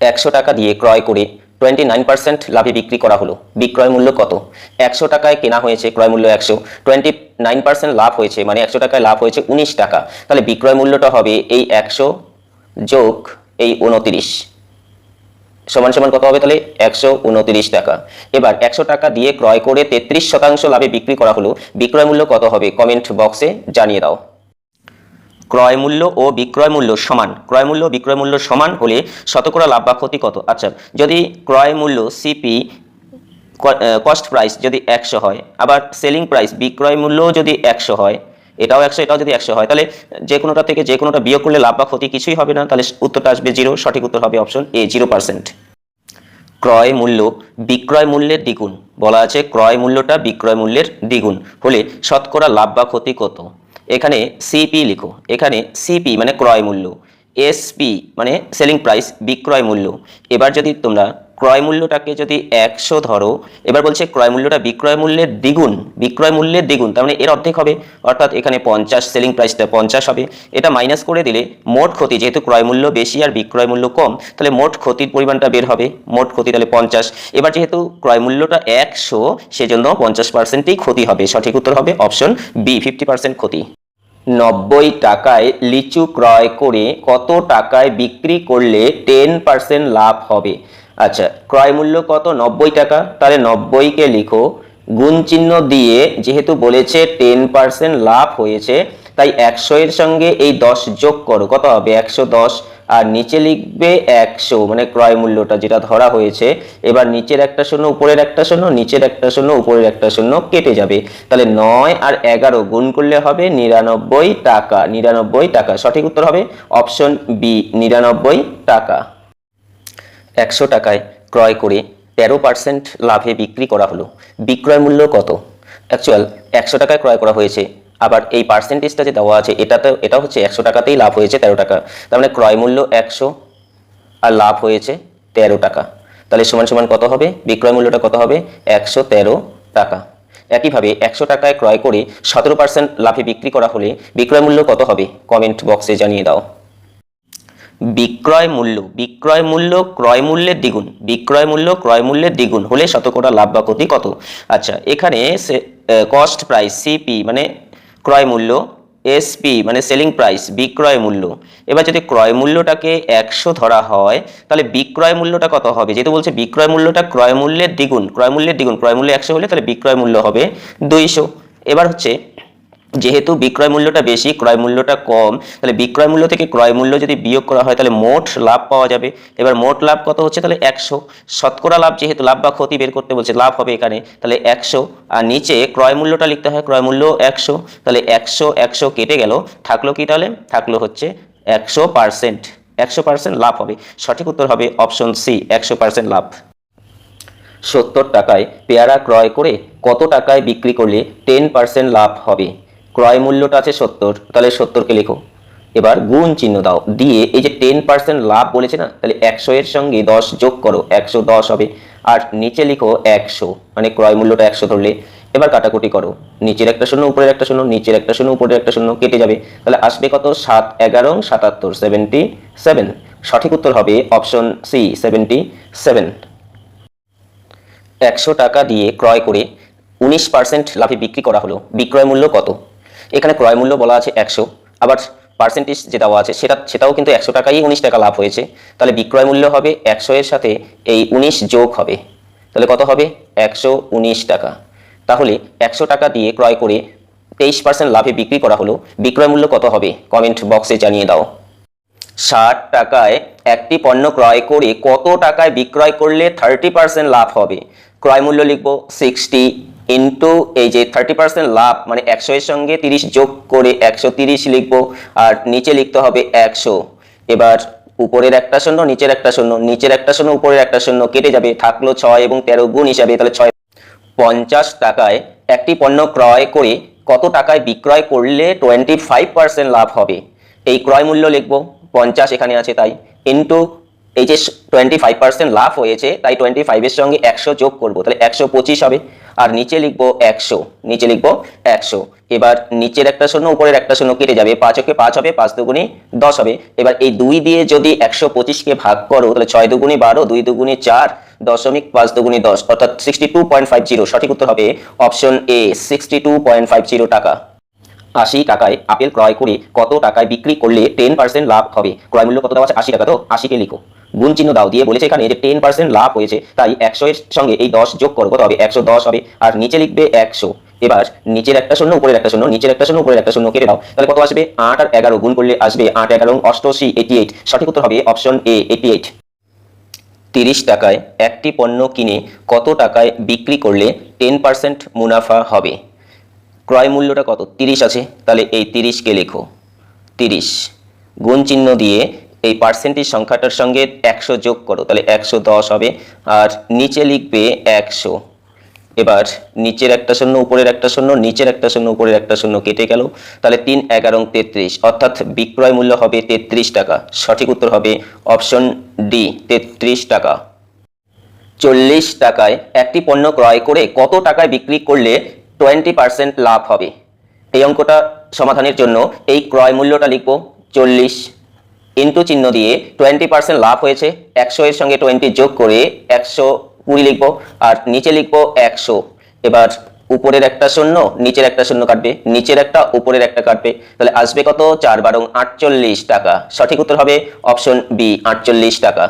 একশো টাকা দিয়ে ক্রয় করে টোয়েন্টি নাইন পার্সেন্ট লাভে বিক্রি করা হলো। বিক্রয় মূল্য কত? একশো টাকায় কেনা হয়েছে ক্রয় মূল্য একশো। টোয়েন্টি নাইন পার্সেন্ট লাভ হয়েছে মানে একশো টাকায় লাভ হয়েছে উনিশ টাকা। তাহলে বিক্রয় মূল্যটা হবে এই একশো যোগ এই উনতিরিশ। সমান সমান কত হবে তাহলে? একশো উনতিরিশ টাকা। এবার একশো টাকা দিয়ে ক্রয় করে তেত্রিশ শতাংশ লাভে বিক্রি করা হলো। বিক্রয় মূল্য কত হবে? কমেন্ট বক্সে জানিয়ে দাও। ক্রয় মূল্য ও বিক্রয় মূল্য সমান। ক্রয় মূল্য বিক্রয় মূল্য সমান হলে শতকরা লাভ বা ক্ষতি কত? আচ্ছা যদি ক্রয় মূল্য সিপি কস্ট প্রাইস যদি একশো হয়, আবার সেলিং প্রাইস বিক্রয় মূল্য যদি একশো হয়, এটাও একশো, এটাও যদি একশো হয়, তাহলে যে কোনোটা থেকে যে কোনোটা বিয়োগ করলে লাভ বা ক্ষতি কিছুই হবে না। তাহলে উত্তরটা আসবে জিরো সঠিক উত্তর হবে অপশন এ জিরো পার্সেন্ট ক্রয় মূল্য বিক্রয় মূল্যের দ্বিগুণ। বলা আছে ক্রয় মূল্যটা বিক্রয় মূল্যের দ্বিগুণ। হলে শতকরা লাভ বা ক্ষতি কত? এখানে সিপি লিখো। এখানে সিপি মানে ক্রয় মূল্য। এসপি মানে সেলিং প্রাইস বিক্রয় মূল্য। এবার যদি তোমরা ক্রয় মূল্যটাকে যদি একশো ধরো, এবার বলছে ক্রয় মূল্যটা বিক্রয় মূল্যের দ্বিগুণ, বিক্রয় মূল্যের দ্বিগুণ, তার মানে এর অর্ধেক হবে। অর্থাৎ এখানে পঞ্চাশ সেলিং প্রাইসটা পঞ্চাশ হবে। এটা মাইনাস করে দিলে মোট ক্ষতি, যেহেতু ক্রয় মূল্য বেশি আর বিক্রয় মূল্য কম, তাহলে মোট ক্ষতির পরিমাণটা বের হবে। মোট ক্ষতি তাহলে পঞ্চাশ। এবার যেহেতু ক্রয় মূল্যটা একশো, সেজন্য পঞ্চাশ পার্সেন্টই ক্ষতি হবে। সঠিক উত্তর হবে অপশন বি ফিফটি পার্সেন্ট ক্ষতি। নব্বই টাকায় লিচু ক্রয় করে কত টাকায় বিক্রি করলে টেন পার্সেন্ট লাভ হবে? আচ্ছা ক্রয় মূল্য কত? নব্বই টাকা। তাহলে নব্বইকে লিখো। গুণ চিহ্ন দিয়ে যেহেতু বলেছে টেন পার্সেন্ট লাভ হয়েছে, তাই একশো এর সঙ্গে এই দশ যোগ করো। কত হবে? একশো দশ। আর নিচে লিখবে একশো মানে ক্রয় মূল্যটা যেটা ধরা হয়েছে। এবার নিচের একটা শূন্য, উপরের একটা শূন্য, নিচের একটা শূন্য, উপরের একটা শূন্য কেটে যাবে। তাহলে নয় আর এগারো গুণ করলে হবে নিরানব্বই টাকা। নিরানব্বই টাকা। সঠিক উত্তর হবে অপশন বি, নিরানব্বই টাকা। একশো টাকায় ক্রয় করে তেরো পার্সেন্ট লাভে বিক্রি করা হলো। বিক্রয় মূল্য কত? অ্যাকচুয়াল একশো টাকায় ক্রয় করা হয়েছে। আবার এই পার্সেন্টেজটা যে দেওয়া আছে, এটাতে, এটা হচ্ছে একশো টাকাতেই লাভ হয়েছে তেরো টাকা। তার মানে ক্রয় মূল্য একশো আর লাভ হয়েছে তেরো টাকা। তাহলে সমান সমান কত হবে? বিক্রয় মূল্যটা কত হবে? একশো তেরো টাকা। একইভাবে একশো টাকায় ক্রয় করে সতেরো পার্সেন্ট লাভে বিক্রি করা হলে বিক্রয় মূল্য কত হবে? কমেন্ট বক্সে জানিয়ে দাও। বিক্রয় মূল্য বিক্রয় মূল্য, ক্রয় মূল্যের দ্বিগুণ, বিক্রয় মূল্য, ক্রয় মূল্যের দ্বিগুণ হলে শতকরা লাভ বা ক্ষতি কত? আচ্ছা এখানে কস্ট প্রাইস সিপি মানে ক্রয় মূল্য এসপি মানে সেলিং প্রাইস বিক্রয় মূল্য। এবার যদি ক্রয় মূল্যটাকে একশো ধরা হয়, তাহলে বিক্রয় মূল্যটা কত হবে? যেহেতু বলছে বিক্রয় মূল্যটা ক্রয় মূল্যের দ্বিগুণ, ক্রয় মূল্যের দ্বিগুণ, ক্রয় মূল্য একশো হলে তাহলে বিক্রয় মূল্য হবে দুইশো। এবার হচ্ছে যেহেতু বিক্রয় মূল্যটা বেশি, ক্রয় মূল্যটা কম, তাহলে বিক্রয় মূল্য থেকে ক্রয় মূল্য যদি বিয়োগ করা হয়, তাহলে মোট লাভ পাওয়া যাবে। এবার মোট লাভ কত হচ্ছে? তাহলে একশো। শতকরা লাভ যেহেতু, লাভ বা ক্ষতি বের করতে বলছে, লাভ হবে এখানে, তাহলে একশো। আর নিচে ক্রয় মূল্যটা লিখতে হয়, ক্রয় মূল্য একশো। তাহলে একশো একশো কেটে গেল, থাকল কি তাহলে? থাকল হচ্ছে একশো পার্সেন্ট। একশো পার্সেন্ট লাভ হবে। সঠিক উত্তর হবে অপশন সি, একশো পার্সেন্ট লাভ। সত্তর টাকায় পেয়ারা ক্রয় করে কত টাকায় বিক্রি করলে টেন পার্সেন্ট লাভ হবে? ক্রয় মূল্যটা আছে সত্তর, তাহলে সত্তরকে লেখো। এবার গুণ চিহ্ন দাও। দিয়ে এই যে টেন পার্সেন্ট লাভ বলেছে না, তাহলে একশো এর সঙ্গে দশ যোগ করো, একশো দশ হবে। আর নিচে লিখো একশো মানে ক্রয় মূল্যটা একশো ধরলে। এবার কাটাকুটি করো। নিচের একটা শূন্য, উপরের একটা শূন্য, নিচের একটা শূন্য, উপরের একটা শূন্য, কেটে যাবে। তাহলে আসবে কত? সাত এগারো, সাতাত্তর সেভেন্টি সেভেন সঠিক উত্তর হবে অপশন সি সেভেন্টি সেভেন একশো টাকা দিয়ে ক্রয় করে উনিশ পার্সেন্ট লাভে বিক্রি করা হলো। বিক্রয় মূল্য কত? এখানে ক্রয় মূল্য বলা আছে একশো। আবার পার্সেন্টেজ যে দেওয়া আছে, সেটা সেটাও কিন্তু একশো টাকাই উনিশ টাকা লাভ হয়েছে। তাহলে বিক্রয় মূল্য হবে একশো এর সাথে এই উনিশ যোগ হবে। তাহলে কত হবে? একশো উনিশ টাকা। তাহলে একশো টাকা দিয়ে ক্রয় করে তেইশ পার্সেন্ট লাভে বিক্রি করা হলো। বিক্রয় মূল্য কত হবে? কমেন্ট বক্সে জানিয়ে দাও। ষাট টাকায় একটি পণ্য ক্রয় করে কত টাকায় বিক্রয় করলে থার্টি পার্সেন্ট লাভ হবে? ক্রয় মূল্য লিখব সিক্সটি ইন্টু এই যে থার্টি পার্সেন্ট লাভ মানে একশো এর সঙ্গে তিরিশ যোগ করে একশো তিরিশ লিখব, আর নিচে লিখতে হবে একশো। এবার উপরের একটা শূন্য, নিচের একটা শূন্য, নিচের একটা শূন্য, উপরের একটা শূন্য, কেটে যাবে, থাকল ছয় এবং তেরো গুণ হিসাবে, তাহলে ছয় পঞ্চাশ টাকায় একটি পণ্য ক্রয় করে কত টাকায় বিক্রয় করলে টোয়েন্টি ফাইভ পার্সেন্ট লাভ হবে? এই ক্রয় মূল্য লিখব, পঞ্চাশ এখানে আছে তাই ইন্টু এই যে টোয়েন্টি ফাইভ পার্সেন্ট লাভ হয়েছে, তাই টোয়েন্টি ফাইভের সঙ্গে একশো যোগ করব, তাহলে একশো পঁচিশ হবে। আর নিচে লিখব একশো, নিচে লিখব একশো। এবার নিচের একটা শূন্য, উপরের একটা শূন্য কেটে যাবে, পাঁচ ওকে পাঁচ হবে, পাঁচ দুগুণি দশ হবে। এবার এই দুই দিয়ে যদি একশো পঁচিশকে ভাগ করো, তাহলে ছয় দুগুণি বারো, দুই দুগুণি চার, দশমিক পাঁচ দুগুণি দশ, অর্থাৎ sixty two point five zero সঠিক উত্তর হবে option A sixty two point five zero টাকা। আশি টাকায় আপেল ক্রয় করে কত টাকায় বিক্রি করলে টেন পার্সেন্ট লাভ হবে? ক্রয় মূল্য কত দেওয়া আছে? আশি টাকা। তো আশিকে লিখো। গুণ চিহ্ন দাও দিয়ে বলেছে এখানে যে টেন পার্সেন্ট লাভ হয়েছে, তাই একশো এর সঙ্গে এই দশ যোগ করো কত হবে একশো দশ হবে, আর নিচে লিখবে একশো। এবার নিচের একটা শূন্য, উপরের একটা শূন্য, নিচের একটা শূন্য, উপরের একটা শূন্য কেটে দাও। তাহলে কত আসবে? আট আর এগারো গুণ করলে আসবে আট এগারো অষ্টআশি এইটি এইট সঠিক উত্তর হবে অপশন এ এইটি এইট তিরিশ টাকায় একটি পণ্য কিনে কত টাকায় বিক্রি করলে টেন পার্সেন্ট মুনাফা হবে? ক্রয় মূল্যটা কত? তিরিশ আছে, তাহলে এই তিরিশকে লেখো। তিরিশ। গুণ চিহ্ন দিয়ে এই পার্সেন্টেজ সংখ্যাটার সঙ্গে একশো যোগ করো, তাহলে একশো দশ হবে, আর নিচে লিখবে একশো। এবার নিচের একটা শূন্য, উপরের একটা শূন্য, নিচের একটা শূন্য, উপরের একটা শূন্য কেটে গেল, তাহলে তিন, এগারো তেত্রিশ। অর্থাৎ বিক্রয় মূল্য হবে তেত্রিশ টাকা। সঠিক উত্তর হবে অপশন ডি, তেত্রিশ টাকা। চল্লিশ টাকায় একটি পণ্য ক্রয় করে কত টাকায় বিক্রি করলে টোয়েন্টি পার্সেন্ট লাভ হবে? এই অঙ্কটা সমাধানের জন্য এই ক্রয় মূল্যটা লিখব, চল্লিশ ইন্টু চিহ্ন দিয়ে টোয়েন্টি পার্সেন্ট লাভ হয়েছে। একশো এর সঙ্গে টোয়েন্টি যোগ করে একশো কুড়ি লিখব আর নিচে লিখব একশো। এবার উপরের একটা শূন্য, নিচের একটা শূন্য কাটবে। নিচের একটা, উপরের একটা কাটবে। তাহলে আসবে কত? চার বারং আটচল্লিশ টাকা। সঠিক উত্তর হবে অপশন বি, আটচল্লিশ টাকা।